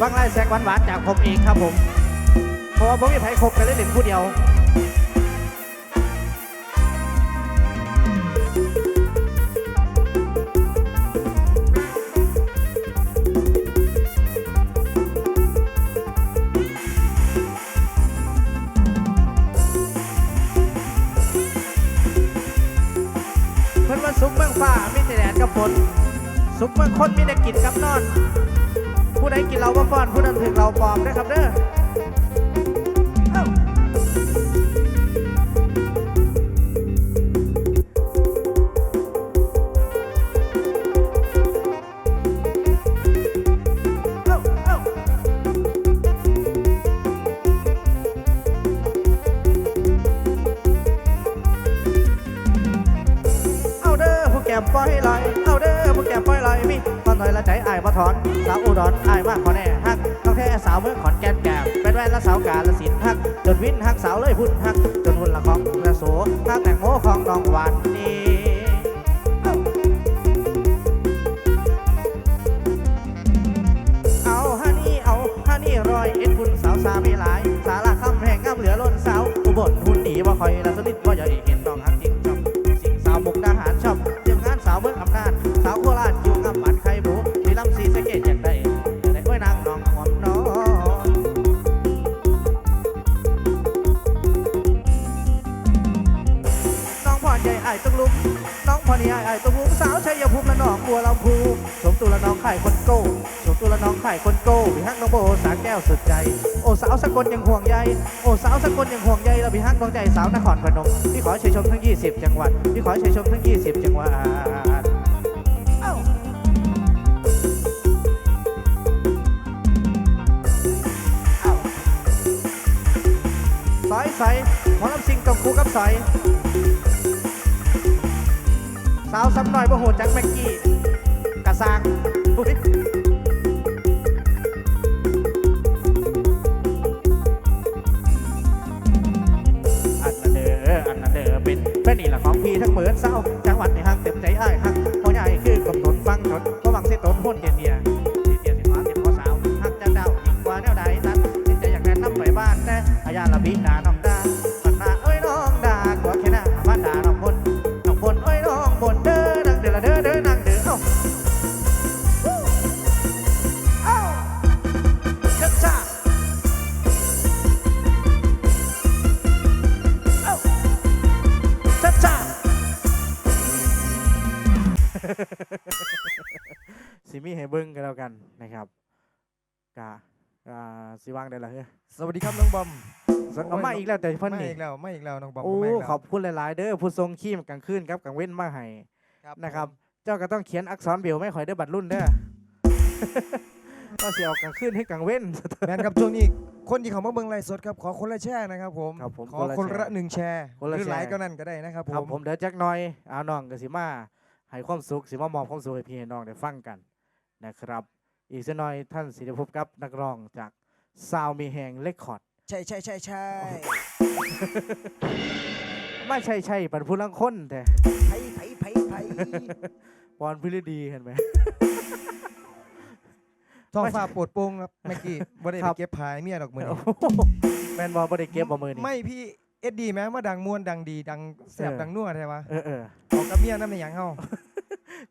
ฟังไล่แซกหวานๆจากผมเองครับผม เพราะว่าผมมีไผคบกันเล่นเล่นผู้เดียวเพิ่นว่าสุขเมืองฟ้ามีแต่แดดกับฝนสุขเมืองคนมีแต่กินกับนอน ผู้ใดกินเราบ่ป้อนผู้นั้นถึงเราปลอมนะครับเด้อ นถอยละใจอายบ่ถอนสาวอุดรอายมากขอแน่ฮักต้องแท้สาวเมืองขอนแก่นแก้มเป็นแว่นและสาวกาละสินฮัก จนวินฮักสาวเลยพุ่นฮัก จนหุ่นละของละโสฮักแต่งโมของน้องหวานนี่เอ้าเอาฮันนี่เอาฮันนี่รอยเอ็ดคุณสาวสาไมีหลาย สาระคำแพงงามเหลือล้นสาวอุบลหุ่นดีว่าคอยละสลิดว่าอย่าเห็นาวสกลยังห่วงใยโอ้สาวสกลยังห่วงใยแล้วพี่ฮักดวงใจสาวนครพนมพี่ขอให้ชัยชมทั้ง 20 จังหวัดพี่ขอให้ชัยชมทั้ง 20 จังหวัดเอ้าเอ้าสอยใสหมอลำซิงต้องคู่กับสอยสาวซ้ำหน่อยบ่โหดจักแม็กกี้กระซาง เป็นแฟนนี่ละของพี่ทั้งเหมือนเศร้าจังหวัดในห้างเต็มใจอ้ายฮักพ่อใหญ่คือกำหนดฟังจดเพราะวังสิตนหุ่นเดียเดียเดียสิฟ้าสิขอสาวฮักจะเดาวยิ่งกว่าแนวใดนั้นจิใจอยากแนะนำไปบ้านแน่อาญาละบินาน้องดา อ่าสิวางได้ละเฮ้ยสวัสดีครับน้องบอมเอามาอีกแล้วแต่เพิ่นไม่นี่อีกแล้วไม่อีกแล้วน้องบอมโอ้ไม่อีกแล้ว ขอบคุณหลายๆ เด้อผู้ทรงขี้มกลางคืนครับกลางเว้นมาให้ครับนะครับ เจ้าก็ต้องเขียนอักษรเบลไม่ข่อยได้อบัตรรุ่นเด้อ ก็เสียออกกลางคืนให้กลางเว้น แมนครับช่วงนี้คนที่เขามาเบิ่งไลฟ์สดครับขอคนละแชร์นะครับผมครับผมขอคนละคนแชละร์หนึ่งแชร์คนละหรือหลายแชร์ก็นั่นก็ได้นะครับผครับมผมเดี๋ยวจักหน่อยเอาน้องกับสิมาให้ความสุขสิมามอบความสุขให้พี่ให้น้องได้ฟังกันนะครับ อีกสักหน่อยท่านสิได้พบกับนักร้องจากซาวมีแหงเลคคอร์ดใช่ใช่ใช่ใช่ไม่ใช่ใช่ปันพูลังคนแต่ไผ่ไผ่ไผ่ไผ่ปอนพิรดีเห็นไหมท้องไม่ฟ้าโปรดโปร่งครับเมื่อกี้บ่ได้คไปรับ เก็บผายเมียดอกมือโอ้นี้โหแมนบอลบ่ได้เก็บบ่มือนี่ ไม่พี่เอ็ดดีแม้ว่าดังมวนดังดีดังแสบเออ ดังนัวใช่ปะเออเออออกกับเมียนั่นเป็นหยังเฮา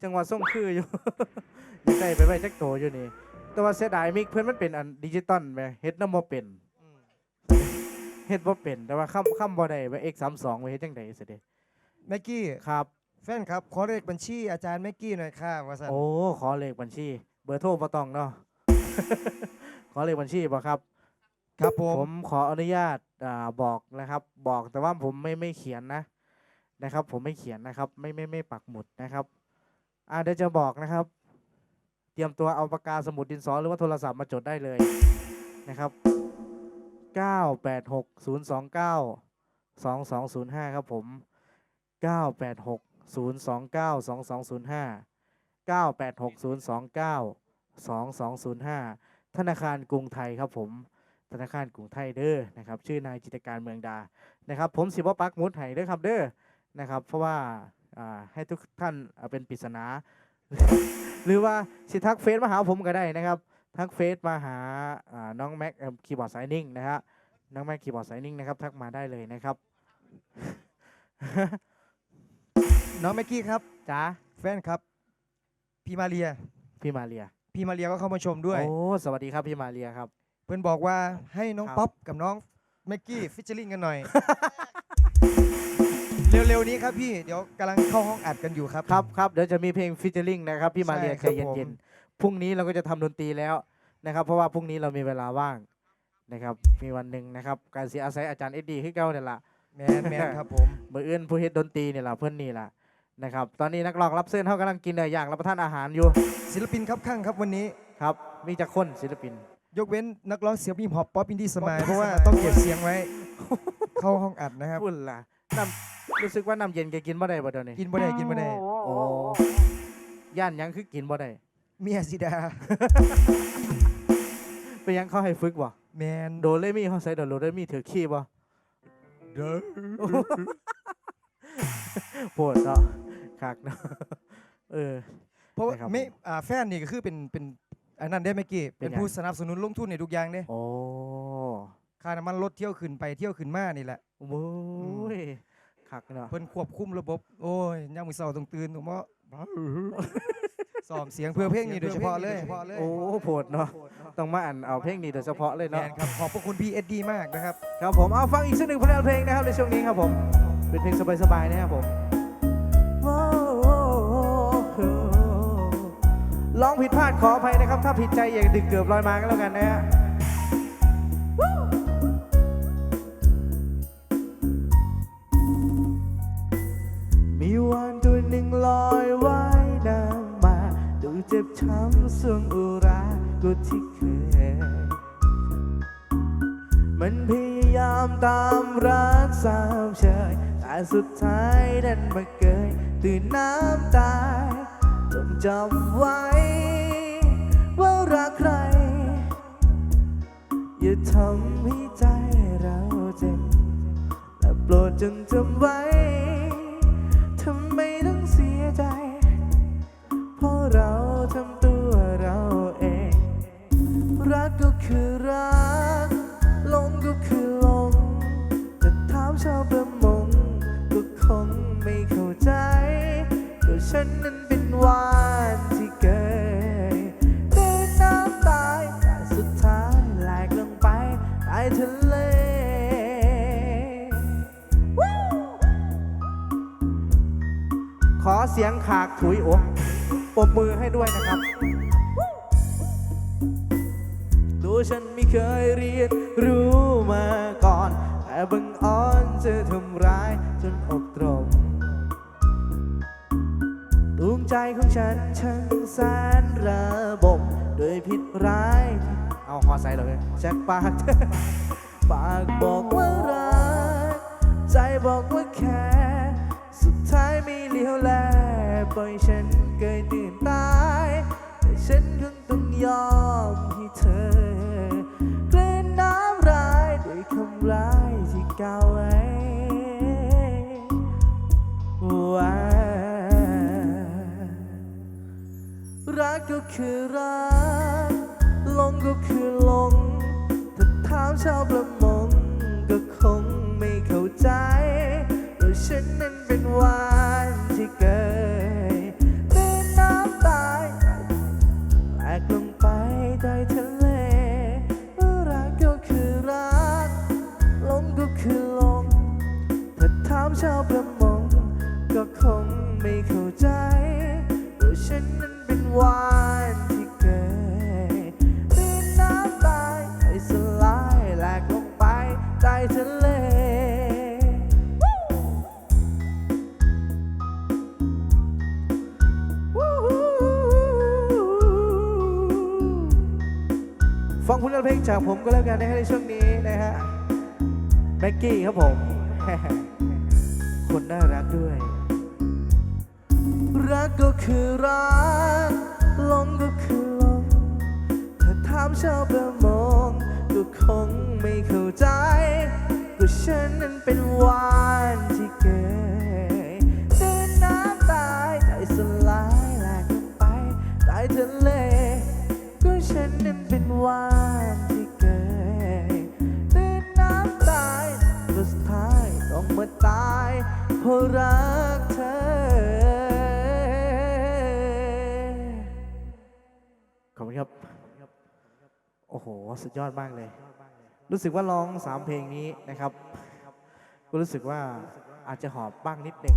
จังหวะส่งคืออยู่ ยังได้ไปไว้จักโตอยู่นี่ แต่ว่าเสียดายมิกเพื่อนมันเป็นอันดิจิตอลไหมเฮ็ดน้ำบ่เป็นอืมเฮ็ดบ่เป็น แต่ว่าคำคำบ่ได้ไว้ x32 ไว้เฮ็ดจังได๋สิเด้แม็กกี้ครับ แฟนครับ ขอเลขบัญชีอาจารย์แม็กกี้หน่อยค่ะว่าซั่นโอ้ขอเลขบัญชี เบอร์โทรบ่ต้องเนาะขอเลขบัญชีบ่ครับ ครับผผมมขออนุญาตอ่าบอกนะครับ บอกแต่ว่าผมไม่ไม่เขียนนะนะครับ ผมไม่เขียนนะครับ ไม่ไม่ไม่ปักหมุดนะครับอ่าเดี๋ยวจะบอกนะครับ เตรียมตัวเอาปากกาสมุดดินสอหรือว่าโทรศัพท์มาจดได้เลยนะครับ 986-029-2205 ครับผม 986-029-2205 986-029-2205 ธนาคารกรุงไทยครับผมธนาคารกรุงไทยเด้อนะครับ ชื่อนายจิตการเมืองดานะครับ ผมสิบ่ปักมุดให้เด้อครับเด้อนะครับ เพราะว่าให้ทุกท่านเป็นปริศนา หรือว่าสิทักเฟซมาหาผมก็ได้นะครับ ทักเฟซมาหาอ่าน้องแม็กคีย์บอร์ดสายนิ่งนะฮะน้องแม็กคีย์บอร์ดสายนิ่งนะครับ ทักมาได้เลยนะครับ น้องแม็กกี้ครับจ้าแฟนครับ พี่มาเรีย พี่มาเรีย พี่มาเรียก็เข้ามาชมด้วย โอ้สวัสดีครับพี่มาเรียครับ เพื่อนบอกว่าให้น้องครับป๊อปกับน้องแม็กกี้ฟิชเชอริงกันหน่อย เร็วๆนี้ครับพี่ เดี๋ยวกำลังเข้าห้องอัดกันอยู่ครับ ครับครับเดี๋ยวจะมีเพลงฟิชเชอริงนะครับพี่มาเรียใช่ใจครับผมเย็นๆพรุ่งนี้เราก็จะทำดนตรีแล้วนะครับ เพราะว่าพรุ่งนี้เรามีเวลาว่างนะครับ มีวันหนึ่งนะครับ การเสียอาศัยอาจารย์เอ็ดดี้ให้เก้าเนี่ยละแมนแมนครับผมเบอร์เอื้นผู้เฮ็ดดนตรีเนี่ยละเพื่อนนี่ละนะครับ ตอนนี้นักร้องรับเส้นเขากำลังกินเนื้อย่างรับประทานอาหารอยู่ ศิลปินครับข้างครับวันนี้ครับ มีจะคนศิลปิน ยกเว้นนักร้องเสียงพิมพ์ฮอปป๊อปอินดี้สมายเพราะว่าต้องเก็บเสียงไว้ เข้าห้องอัดนะครับพูดล่ะน้ำ รู้สึกว่าน้ำเย็นแกกินบ่ได้บ่เดี๋ยวนี้กินบ่ได้กินบ่ได้โอ้ย่านหยังคือกินบ่ได้เมียสิดาไปหยังเขาให้ฝึกบ่แมนโดเรมีเขาใส่โดเรมีถือขี้บ่เด้อโปวดเนาะคักเนาะเออ เพราะว่านะครับไม่อ่าแฟนนี่ก็คือเป็นเป็นอันนั้นได้ไหมกี้เป็นเป็นหยัง ผู้สนับสนุนลงทุนในทุกอย่างเด้โอ้ค่าน้ำมันรถเที่ยวขึ้นไปเที่ยวขึ้นมานี่แหละโอ้ย คักเนาะเพิ่นควบคุมระบบ โอ้ยยามมื้อเช้าต้องตื่นถูกบ่ซ้อมเสียงเพื่อเพลงนี้โดยเฉพาะเลย โอ้โปวดเนาะต้องมาอ่านเอาเพลงนี้โดยเฉพาะเลยแมเนาะนครับขอบพระคุณพี่เอ็ดดี้มากนะครับ ครับผมเอาฟังอีกสักหนึ่งผลงานเพลงนะครับในช่วงนี้ครับผม เป็นเพลงสบายๆนะครับผมร้องผิดพลาดขออภัยนะครับ ถ้าผิดใจอย่าดึกเกือบลอยมาก็แล้วกันนะฮะ สุดท้ายดันมาเกยตื่นน้ำตายจงจำไว้ ว่ารักใคร อย่าทำให้ใจเราเจ็บและโปรดจงจำไว้ ฉันนั้นเป็นวานที่เกยเดินน้ำตายแต่สุดท้ายแหลกลงไปใต้ทะเลขอเสียงขากถุยโอ้ปรบมือให้ด้วยนะครับตัวฉันไม่เคยเรียนรู้มาก่อน แต่บังอ่อนจะทำร้ายจนอก ดวงใจของฉันช่างแสนระบมโดยพิษร้าย เอาหอใส่เลยแจ็คปาก ปากบอกว่ารัก ใจบอกว่าแค่ สุดท้ายไม่เลี้ยวแลปล่อยฉันเกยตื่นตาย แต่ฉันคงต้องยอมให้เธอกลืนน้ำร้ายด้วยคำร้ายที่กล่าวไว้ กก็คือรักลงก็คือลง ถ้าถามชาวประมงก็คงไม่เข้าใจว่าฉันนั้นเป็นวานที่เกยตื่นน้ำตายแหลกลงไปใต้ทะเลรักก็คือรักลงก็คือลง ถ้าถามชาวประมงก็คงไม่เข้าใจว่าฉันนั้นเป็นวาน จากผมก็แล้วกันนะฮะในช่วงนี้นะฮะแม็กกี้ครับผม คนน่ารักด้วย รักก็คือรักหลงก็คือหลงถ้าถามชาวประมงก็คงไม่เข้าใจก็ฉันนั้นเป็นวา รักเธอ ขอบคุณครับ โอ้โห สุดยอดมากเลย รู้สึกว่าร้องสามเพลงนี้นะครับ ก็รู้สึกว่าอาจจะหอบบ้างนิดหนึ่ง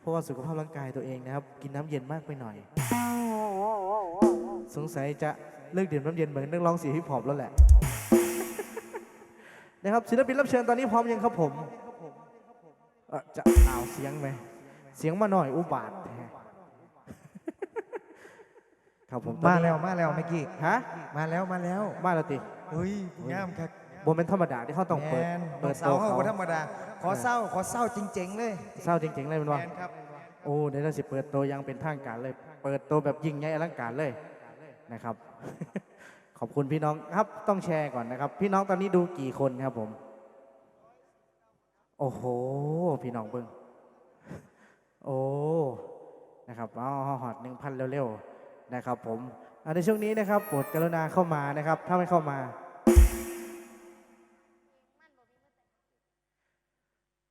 เพราะว่าสุขภาพร่างกายตัวเองนะครับ กินน้ำเย็นมากไปหน่อย สงสัยจะเลิกดื่มน้ำเย็นเหมือนนักร้องเสียงฮิปฮอปแล้วแหละ นะครับศิลปินรับเชิญตอนนี้พร้อมยังครับผม อ่อจะเอาวเสียงไหมเสียงมาหน่อยอุบาทแท้ครับผมตอนมานี้แล้วมาแล้วเมื่อกี้ฮะมาแล้วมาแล้วมาแล้วติเฮ้ยงามครับบนเป็นธรรมดาที่เขาต้องเปิดแมนเปิดเสาโตเขาเขาบ่ธรรมดา ขอเศร้าขอเศร้าจริง ๆ เลยเศร้าจริง ๆ เลยมันแมว่านครับโอ้เดี๋ยวเราสิเปิดโตวอยังเป็นทางการเลย เปิดโตวแบบยิ่งใหญ่อลังการเลยนะครับ ขอบคุณพี่น้องครับต้องแชร์ก่อนนะครับ พี่น้องตอนนี้ดูกี่คนครับผม โอ้โห พี่น้องเบิ้งโอ้ นะครับเอาหอดหนึ่งพันเร็วๆ นะครับผมในช่วงนี้นะครับโปรดกรุณาเข้ามานะครับ ถ้าไม่เข้ามา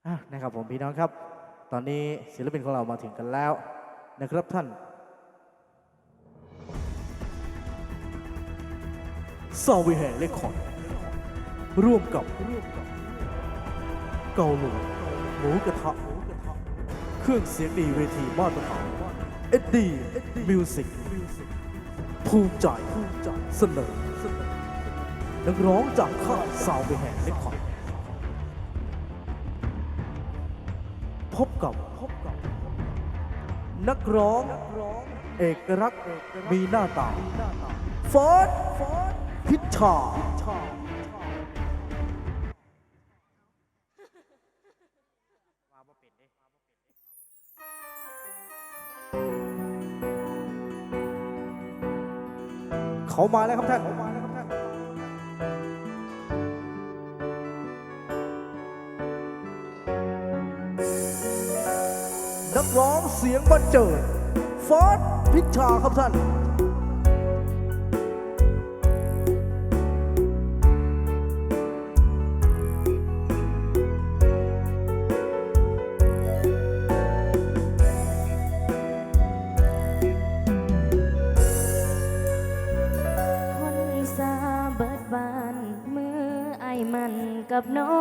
อะนะครับผมพี่น้องครับ ตอนนี้ศิลปินของเรามาถึงกันแล้วนะครับท่าน ซาวิแห่เลคคอร์ร่วมกับ เกาหลูหมูกระทะเครื่องเสียงดีเวทีมาตรฐานเอ็ดดี้มิวสิกภูมิใจเสนอนักร้องจากค่ายซาววิแห่เลคคอพบกับ นักร้อง เอกลักษณ์มีหน้าตาฟอร์ดพิชชา เขามาแล้วครับท่านนักร้องเสียงบันเจิดฟอสพิชชาครับท่านคน มันกับน้อ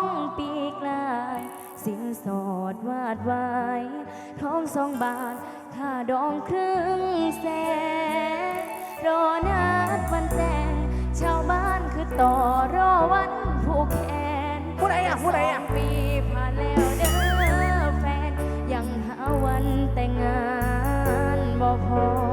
งปีกลาย สินสอดวาดไว้ทองสองบาทค่าดองครึ่งแสนรอนัดวันแต่งชาวบ้านคือต่อรอวันผูกแขนผู้ใดอะผู้ใดอะสงปีผ่านแล้วเด้อแฟน ยังหาวันแต่งงานบ่พอ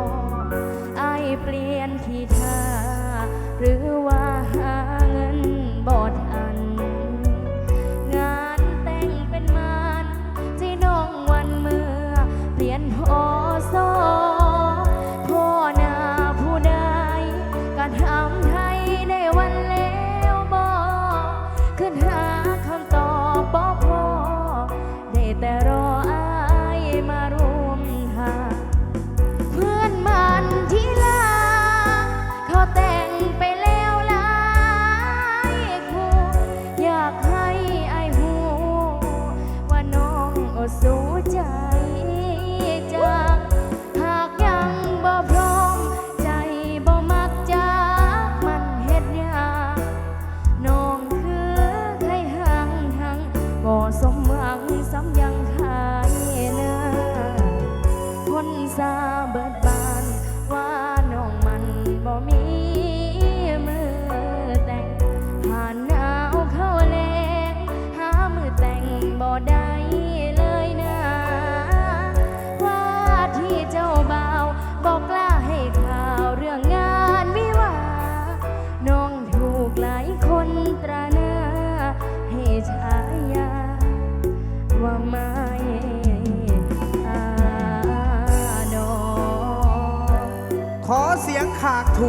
อยาก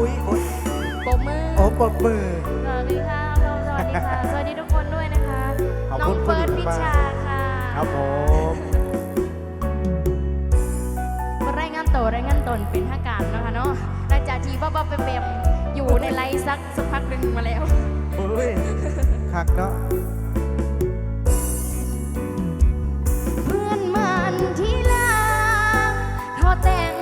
ุยโอ๊ยปมมือโอ้ปรบมือ สวัสดีค่ะสวัสดีค่ะ สวัสดีทุกคนด้วยนะคะ ขอบน้อคุงณเฟิร์สพิมาก ชาค่ะครับผมมารายงานตัวรายงานตนเป็นทางการนะคะเนาะหลังจากที่ว่าว่าเปมๆอยู่ในไลฟ์สักสักพักหนึ่งมาแล้ว เฮ้ยคักเนาะเพื่อนมันที่ลาทอแต่ง